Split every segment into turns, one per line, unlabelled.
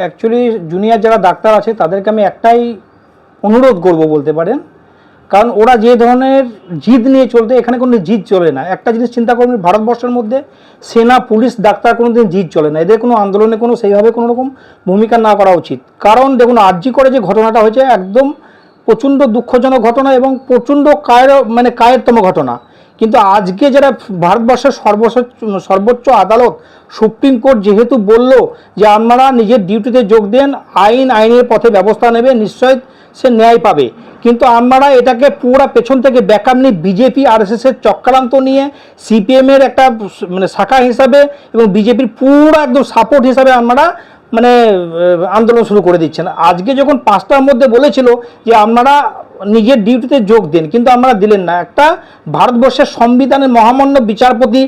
Actually junior যারা doctor আছে, তাদেরকে আমি একটাই অনুরোধ করব বলতে পারেন। কারণ ওরা যে ধরনের জিদ নিয়ে চলতে, এখানে কোনো জিদ চলে না। একটা জিনিস চিন্তা করুন, ভারতবর্ষের মধ্যে সেনা, পুলিশ, ডাক্তার কোনো দিন জিদ চলে না। এদের কোনো আন্দোলনে কোনো সেইভাবে কোনো রকম ভূমিকা না করা উচিত। কারণ দেখুন, আর্জি করে যে ঘটনাটা হয়েছে, একদম প্রচণ্ড দুঃখজনক ঘটনা এবং প্রচণ্ড কায়ের মানে কায়েরতম ঘটনা। কিন্তু আজকে যারা ভারতবর্ষের সর্বোচ্চ সর্বোচ্চ আদালত, সুপ্রিম কোর্ট যেহেতু বলল যে আপনারা নিজের ডিউটিতে যোগ দেন, আইন, আইনের পথে ব্যবস্থা নেবে নিশ্চয় সে ন্যায় পাবে। কিন্তু আমরা এটাকে পুরো পেছন থেকে ব্যাকআপ নিয়ে বিজেপি আর এস এর চক্রান্ত নিয়ে সিপিএমের একটা মানে শাখা হিসাবে এবং বিজেপির পুরো একদম সাপোর্ট হিসাবে আমরা মানে আন্দোলন শুরু করে দিচ্ছেন। আজকে যখন পাঁচটার মধ্যে বলেছিল যে আপনারা নিজের ডিউটিতে যোগ দেন, কিন্তু আমরা দিলেন না। একটা ভারতবর্ষের সংবিধানের মহামান্য বিচারপতি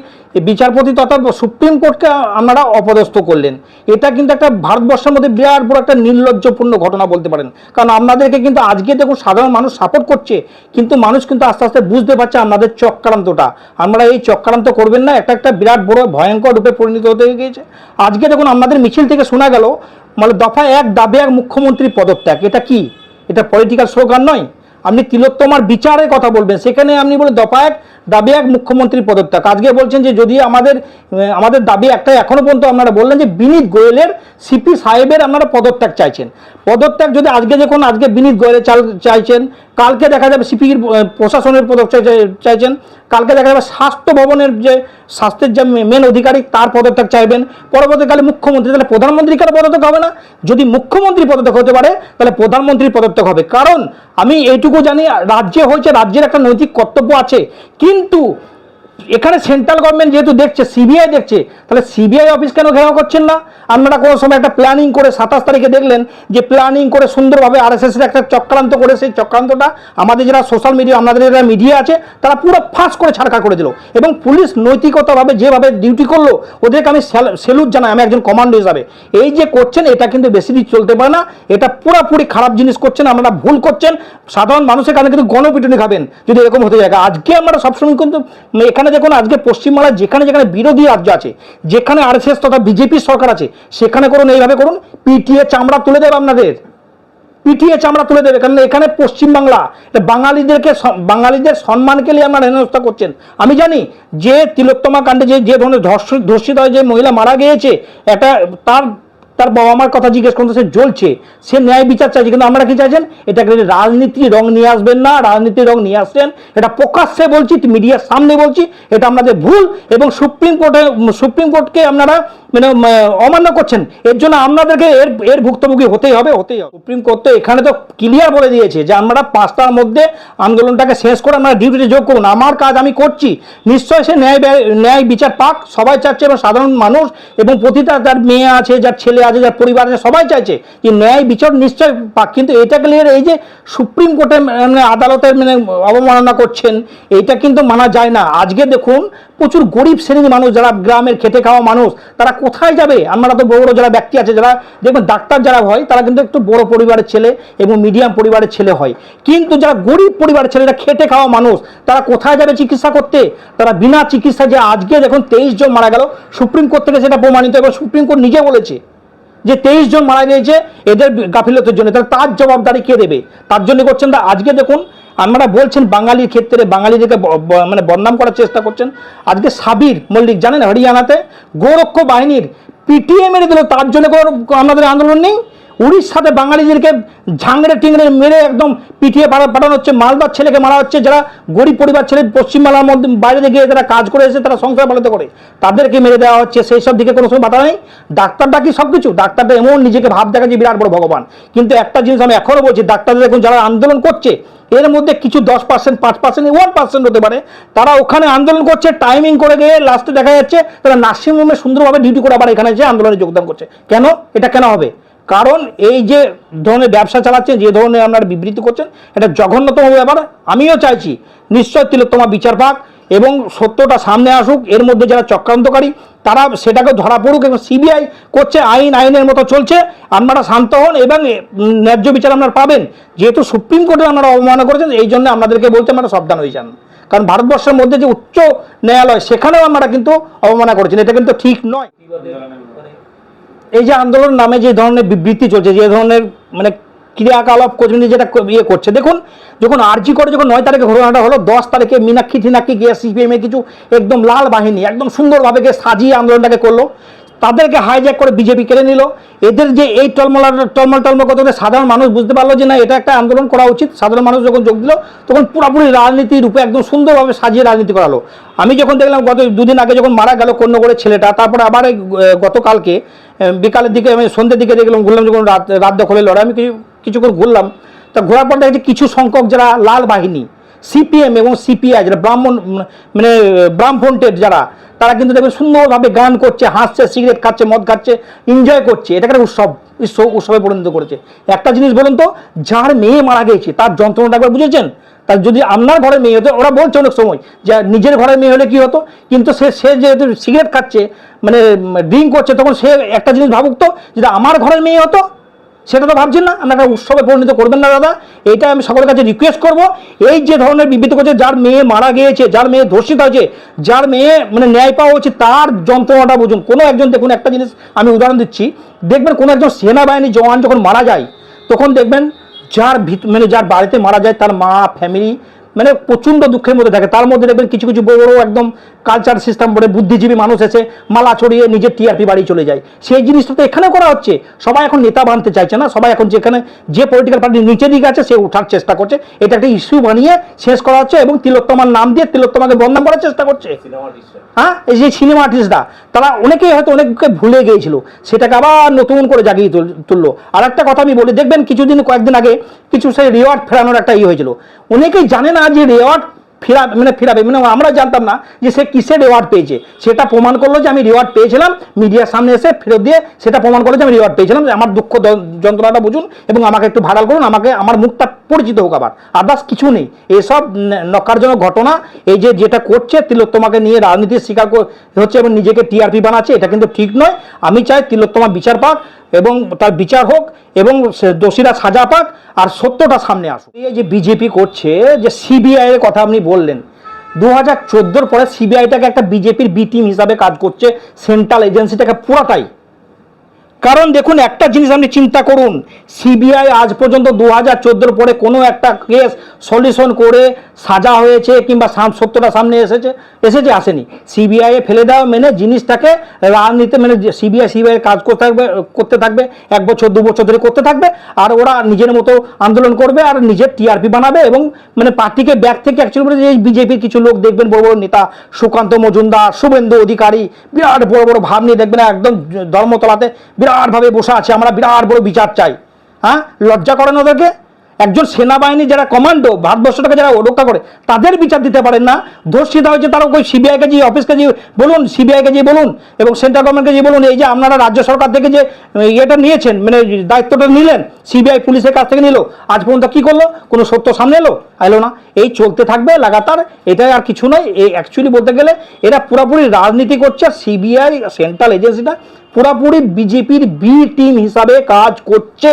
বিচারপতি তথা সুপ্রিম কোর্টকে আপনারা অপদস্থ করলেন। এটা কিন্তু একটা ভারতবর্ষের মধ্যে বিরাট বড় একটা নির্লজ্জপূর্ণ ঘটনা বলতে পারেন। কারণ আপনাদেরকে কিন্তু আজকে দেখুন সাধারণ মানুষ সাপোর্ট করছে, কিন্তু মানুষ কিন্তু আস্তে আস্তে বুঝতে পারছে আপনাদের চক্রান্তটা। আমরা এই চক্রান্ত করবেন না একটা একটা বিরাট বড় ভয়ঙ্কর রূপে পরিণত হতে গিয়েছে। আজকে দেখুন আমাদের মিছিল থেকে শোনা গেল মানে দফা এক দাবি এক মুখ্যমন্ত্রী পদত্যাগ। এটা কি? এটা পলিটিক্যাল স্লোগান নয়? আপনি তিলোত্তমার বিচারের কথা বলবেন, সেখানে আপনি বলে দফা এক দাবি এক মুখ্যমন্ত্রীর পদত্যাগ। আজকে বলছেন যে যদি আমাদের আমাদের দাবি একটাই এখনও পর্যন্ত আপনারা বললেন যে বিনীত গোয়েলের সিপি সাহেবের আপনারা পদত্যাগ চাইছেন। পদত্যাগ যদি আজকে যখন আজকে বিনীত গোয়েলের চাল চাইছেন, কালকে দেখা যাবে সিপির প্রশাসনের পদত্যাগ চাই- চাইছেন, কালকে দেখা যাবে স্বাস্থ্য ভবনের যে স্বাস্থ্যের যে মেন অধিকারিক তার পদত্যাগ চাইবেন। পরবর্তীকালে মুখ্যমন্ত্রী, তাহলে প্রধানমন্ত্রী কেন পদত্যাগ হবে না? যদি মুখ্যমন্ত্রী পদত্যাগ হতে পারে, তাহলে প্রধানমন্ত্রীর পদত্যাগ হবে। কারণ আমি এইটুকু জানি রাজ্যে হয়েছে রাজ্যের একটা নৈতিক কর্তব্য আছে। কিন্তু এখানে সেন্ট্রাল গভর্নমেন্ট যেহেতু দেখছে সিবিআই দেখছে, তাহলে সিবিআই অফিস কেন ঘেরাও করছেন না? আপনারা কোনো সময় একটা প্ল্যানিং করে সাতাশ তারিখে দেখলেন যে প্ল্যানিং করে সুন্দরভাবে আর এস একটা চক্রান্ত করে, সেই চক্রান্তটা আমাদের যারা সোশ্যাল মিডিয়া আমাদের যারা মিডিয়া আছে, তারা পুরো ফাঁস করে ছাড়খাড় করে দিল। এবং পুলিশ নৈতিকতাভাবে যেভাবে ডিউটি করল, ওদেরকে আমি সেলুট জানাই, আমি একজন কমান্ডো হিসাবে। এই যে করছেন, এটা কিন্তু বেশি দিন চলতে পারে না, এটা পুরোপুরি খারাপ জিনিস করছেন, আপনারা ভুল করছেন। সাধারণ মানুষের কাছে কিন্তু গণপিটুনি খাবেন, যদি এরকম হতে যায়। আজকে আমরা সবসময় কিন্তু, এখানে দেখুন, আজকে পশ্চিমবাংলায় যেখানে যেখানে বিরোধী রাজ্য আছে, যেখানে আরএসএস তথা বিজেপির সরকার আছে, সেখানে করুন, এইভাবে করুন, পিটিএ চামড়া তুলে দেবে আপনাদের। পিটিএ চামড়া তুলে দেবে, কারণ এখানে পশ্চিমবাংলা বাঙালিদেরকে বাঙালিদের সম্মানকে নিয়ে আপনারা হেনস্থা করছেন। আমি জানি, যে তিলোত্তমা কাণ্ডে যে যে ধরনের ধর্ষ- ধর্ষিত হয় যে মহিলা মারা গিয়েছে এটা তার তার বাবা মার কথা জিজ্ঞেস করতে সে জ্বলছে, সে ন্যায় বিচার চাইছে, কিন্তু আমরা কি চাইছেন? এটাকে রাজনীতির রং নিয়ে আসবেন না, রাজনীতির রং নিয়ে আসছেন, এটা প্রকাশ্যে বলছি, মিডিয়ার সামনে বলছি, এটা আপনাদের ভুল এবং সুপ্রিম কোর্টে, সুপ্রিম কোর্টকে আপনারা মানে অমান্য করছেন, এর জন্য আপনাদেরকে এর এর ভুক্তভোগী হতেই হবে হতেই হবে। সুপ্রিম কোর্ট তো এখানে তো ক্লিয়ার বলে দিয়েছে যে আমরা পাঁচটার মধ্যে আন্দোলনটাকে শেষ করে আমরা ডিউটিতে যোগ করুন। আমার কাজ আমি করছি, নিশ্চয়ই সে ন্যায় ন্যায় বিচার পাক, সবাই চাচ্ছে এবং সাধারণ মানুষ এবং প্রতিটা যার মেয়ে আছে, যার ছেলে আছে যার পরিবার সবাই চাইছে যে ন্যায়, বিচার, নিশ্চয় পাক। কিন্তু এটা ক্লিয়ার এই যে সুপ্রিম কোর্টে মানে আদালতের মানে অবমাননা করছেন, এইটা কিন্তু মানা যায় না। আজকে দেখুন, প্রচুর গরিব শ্রেণির মানুষ, যারা গ্রামের খেটে খাওয়া মানুষ, তারা কোথায় যাবে? আমরা তো বড় বড় যারা ব্যক্তি আছে, যারা দেখবেন ডাক্তার যারা হয়, তারা কিন্তু একটু বড় পরিবারের ছেলে এবং মিডিয়াম পরিবারের ছেলে হয়। কিন্তু যারা গরিব পরিবারের ছেলেরা খেটে খাওয়া মানুষ, তারা কোথায় যাবে চিকিৎসা করতে? তারা বিনা চিকিৎসা যে আজকে দেখুন তেইশ জন মারা গেল, সুপ্রিম কোর্ট থেকে সেটা প্রমাণিত এবং সুপ্রিম কোর্ট নিজে বলেছে। যে তেইশ জন মারা গিয়েছে, এদের গাফিলতের জন্য। তাহলে তার জবাবদারি কে দেবে? তার জন্য করছেন তা আজকে দেখুন, আপনারা বলছেন বাঙালির ক্ষেত্রে, বাঙালিদেরকে মানে বদনাম করার চেষ্টা করছেন। আজকে সাবির মল্লিক, জানেন হরিয়ানাতে গোরক্ষ বাহিনীর, পিটিএ মেরে দিল, তার জন্য কোনো আমাদের আন্দোলন নেই? উড়িষ্যাতে বাঙালিদেরকে ঝাংড়ে টিংড়ে মেরে একদম পিটিয়ে পাঠানো হচ্ছে। মালদার ছেলেকে মারা হচ্ছে। যারা গরিব পরিবার ছেলে পশ্চিমবাংলার মধ্যে বাইরে গিয়ে যারা কাজ করে এসে তারা সংসার পালিত করে। তাদেরকে মেরে দেওয়া হচ্ছে। সেই সব দিকে কোনো সময় বাধা নেই। ডাক্তারটা কি সব কিছু। ডাক্তারটা এমন নিজেকে ভাব দেখা যে বিরাট বড় ভগবান। কিন্তু একটা জিনিস আমি এখনও বলছি, ডাক্তারদের এখন যারা আন্দোলন করছে, এর মধ্যে কিছু দশ পার্সেন্ট পাঁচ পার্সেন্ট ওয়ান পার্সেন্ট হতে পারে। তারা ওখানে আন্দোলন করছে টাইমিং করে গিয়ে লাস্টে দেখা যাচ্ছে, তারা নার্সিংহোমে সুন্দরভাবে ডিউটি করে আবার এখানে যে আন্দোলনে যোগদান করছে। কেন? এটা কেন হবে? কারণ এই যে ধরনের ব্যবসা চালাচ্ছেন, যে ধরনের আপনারা বিবৃতি করছেন, এটা জঘন্যতম ব্যাপার। আমিও চাইছি, নিশ্চয় তিলোত্তমা বিচার পাক এবং সত্যটা সামনে আসুক, এর মধ্যে যারা চক্রান্তকারী, তারা সেটাকে ধরা পড়ুক এবং সিবিআই করছে, আইন, আইনের মতো চলছে, আপনারা শান্ত হন এবং ন্যায্য বিচার আপনারা পাবেন। যেহেতু সুপ্রিম কোর্টে আপনারা অবমাননা করেছেন, এই জন্য আপনাদেরকে বলতে আপনারা সাবধান হয়ে যান। কারণ ভারতবর্ষের মধ্যে যে উচ্চ ন্যায়ালয়, সেখানেও আপনারা কিন্তু অবমাননা করেছেন, এটা কিন্তু ঠিক নয়। এই যে আন্দোলন নামে যে ধরনের বিবৃতি চলছে, যে ধরনের মানে ক্রিয়াকলাপ করছে মানে যেটা ইয়ে করছে। দেখুন, যখন আর্জি করে যখন নয় তারিখে ঘটনাটা হলো, দশ তারিখে মীনাক্ষী থিনাক্ষী গিয়ে সিপিএমের কিছু একদম লাল বাহিনী, একদম সুন্দরভাবে গিয়ে সাজিয়ে আন্দোলনটাকে করল। তাদেরকে হাইজ্যাক করে বিজেপি কেড়ে নিল। এদের যে এই টলমল টলমল টলমল করতে সাধারণ মানুষ বুঝতে পারল যে না, এটা একটা আন্দোলন করা উচিত। সাধারণ মানুষ যখন যোগ দিল, তখন পুরোপুরি রাজনীতি রূপে একদম সুন্দরভাবে সাজিয়ে রাজনীতি করালো। আমি যখন দেখলাম গত দুদিন আগে যখন মারা গেল কন্যগড়ের ছেলেটা, তারপরে আবার গতকালকে বিকালের দিকে আমি সন্ধ্যের দিকে দেখলাম, ঘুরলাম যখন রাত রাত দখলের লড়াই, আমি কিছু কিছুক্ষণ ঘুরলাম। তা ঘোরার পর দেখছি কিছু সংখ্যক যারা লাল বাহিনী সিপিএম এবং সিপিআই যারা ব্রাহ্মণ মানে ব্রাহ্মণটের যারা, তারা কিন্তু দেখবে সুন্দরভাবে গান করছে, হাসছে, সিগারেট খাচ্ছে, মদ খাচ্ছে এনজয় করছে। এটাকে উৎসব, উৎসবে পরিণত করেছে। একটা জিনিস বলুন তো, যার মেয়ে মারা গেছে তার যন্ত্রণাটা একবার বুঝেছেন? তার যদি আপনার ঘরে মেয়ে হতো, ওরা বলছে অনেক সময় যে, নিজের ঘরে মেয়ে হলে কি হতো? কিন্তু সে সে যেহেতু সিগারেট খাচ্ছে মানে ড্রিঙ্ক করছে, তখন সে একটা জিনিস ভাবুক তো, যদি আমার ঘরের মেয়ে হতো সেটা তো ভাবছেন না? আপনারা উৎসবে পরিণত করবেন না দাদা। এটা আমি সকলের কাছে রিকোয়েস্ট করব। এই যে ধরনের বিবৃতি করছে, যার মেয়ে মারা গিয়েছে, যার মেয়ে ধর্ষিত হয়েছে, যার মেয়ে মানে ন্যায় পাওয়া হচ্ছে, তার যন্ত্রণাটা বুঝুন। কোনো একজন দেখুন, একটা জিনিস আমি উদাহরণ দিচ্ছি। দেখবেন কোনো একজন সেনাবাহিনী জওয়ান যখন মারা যায়, তখন দেখবেন যার ভিত মানে যার বাড়িতে মারা যায়, তার মা ফ্যামিলি মানে প্রচণ্ড দুঃখের মধ্যে থাকে। তার মধ্যে দেখবেন কিছু কিছু বড় বড় একদম কালচার সিস্টেম বলে বুদ্ধিজীবী মানুষ এসে মালা ছড়িয়ে নিজের টিআরপি বাড়ি চলে যায়। সেই জিনিসটা তো এখানে করা হচ্ছে। সবাই এখন নেতা বানতে চাইছে না। সবাই এখন যেখানে যে পলিটিক্যাল পার্টি নিচে দিকে আছে সে ওঠার চেষ্টা করছে। এটা একটা ইস্যু বানিয়ে শেষ করা হচ্ছে এবং তিলোত্তমার নাম দিয়ে তিলোত্তমাকে বদনাম করার চেষ্টা করছে। হ্যাঁ? এই যে সিনেমা আর্টিস্টরা তারা অনেকেই হয়তো অনেককে ভুলে গিয়েছিল। সেটাকে আবার নতুন করে জাগিয়ে তুললো। আর একটা কথা আমি বলি দেখবেন কিছুদিন কয়েকদিন আগে কিছু সেই রেওয়ার্ড ফেরানোর একটা ইয়ে হয়েছিল। অনেকেই জানে না যে রেওয়ার্ড ফেরা মানে ফেরাবে মানে আমরা জানতাম না যে সে কিসের রেওয়ার্ড পেয়েছে। সেটা প্রমাণ করল যে আমি রেওয়ার্ড পেয়েছিলাম মিডিয়ার সামনে এসে ফেরত দিয়ে সেটা প্রমাণ করল যে আমি রেওয়ার্ড পেয়েছিলাম। আমার দুঃখ যন্ত্রণাটা বুঝুন এবং আমাকে একটু ভাইরাল করুন, আমাকে, আমার মুখটা পরিচিত হোক আবার। আদার্স কিছু নেই। এসব নকারজনক ঘটনা, এই যে যেটা করছে, তিলোত্তমাকে নিয়ে রাজনীতির শিকার হচ্ছে এবং নিজেকে টিআরপি বানাচ্ছে, এটা কিন্তু ঠিক নয়। আমি চাই তিলোত্তমা বিচার পাক। এবং তার বিচার হোক এবং দোষীরা সাজা পাক আর সত্যটা সামনে আসুক। এই যে বিজেপি করছে, যে সিবিআই এর কথা আপনি বললেন দু হাজার চোদ্দোর পরে সিবিআইটাকে একটা বিজেপির বি টিম হিসাবে কাজ করছে সেন্ট্রাল এজেন্সিটাকে পুরাটাই কারণ দেখুন, একটা জিনিস আপনি চিন্তা করুন সিবিআই আজ পর্যন্ত দু হাজার পরে কোনো একটা কেস সলিউশন করে সাজা হয়েছে কিংবা সত্যটা সামনে এসেছে এসেছে, আসেনি। সিবিআই ফেলে দেওয়া মেনে জিনিসটাকে রাজনীতি মানে সিবিআই সিবিআই কাজ করতে থাকবে করতে থাকবে, এক বছর, দু বছর ধরে করতে থাকবে, আর ওরা নিজের মতো আন্দোলন করবে আর নিজের টিআরপি বানাবে এবং মানে পার্টিকে ব্যাক থেকে অ্যাকচুয়ালি বলে যে বিজেপির কিছু লোক দেখবেন, বড় বড় নেতা সুকান্ত মজুমদার, শুভেন্দু অধিকারী, বিরাট বড় বড় ভাব নিয়ে দেখবেন, একদম ধর্মতলাতে বিরাটভাবে বসে আছে আমরা বিরাট বড় বিচার চাই। হ্যাঁ? লজ্জা করেন ওদেরকে? একজন সেনাবাহিনী যারা কমান্ডো, ভারতবর্ষটাকে যারা রক্ষা করে, তাদের বিচার দিতে পারেন না। ধর্ষিতা হয়েছে তারা ওই সিবিআইকে যে অফিসকে যে বলুন, সিবিআইকে যে বলুন এবং সেন্ট্রাল গভর্নমেন্টকে যে বলুন, এই যে আপনারা রাজ্য সরকার থেকে যে ইয়েটা নিয়েছেন মানে দায়িত্বটা নিলেন, সিবিআই পুলিশের কাছ থেকে নিল, আজ পর্যন্ত কী করল? কোনো সত্য সামনে এলো? এলো না। এই চলতে থাকবে লাগাতার, এটাই আর কিছু নয়, এই অ্যাকচুয়ালি বলতে গেলে এরা পুরোপুরি রাজনীতি করছে সিবিআই, সেন্ট্রাল এজেন্সিটা পুরোপুরি বিজেপির বি টিম হিসাবে কাজ করছে।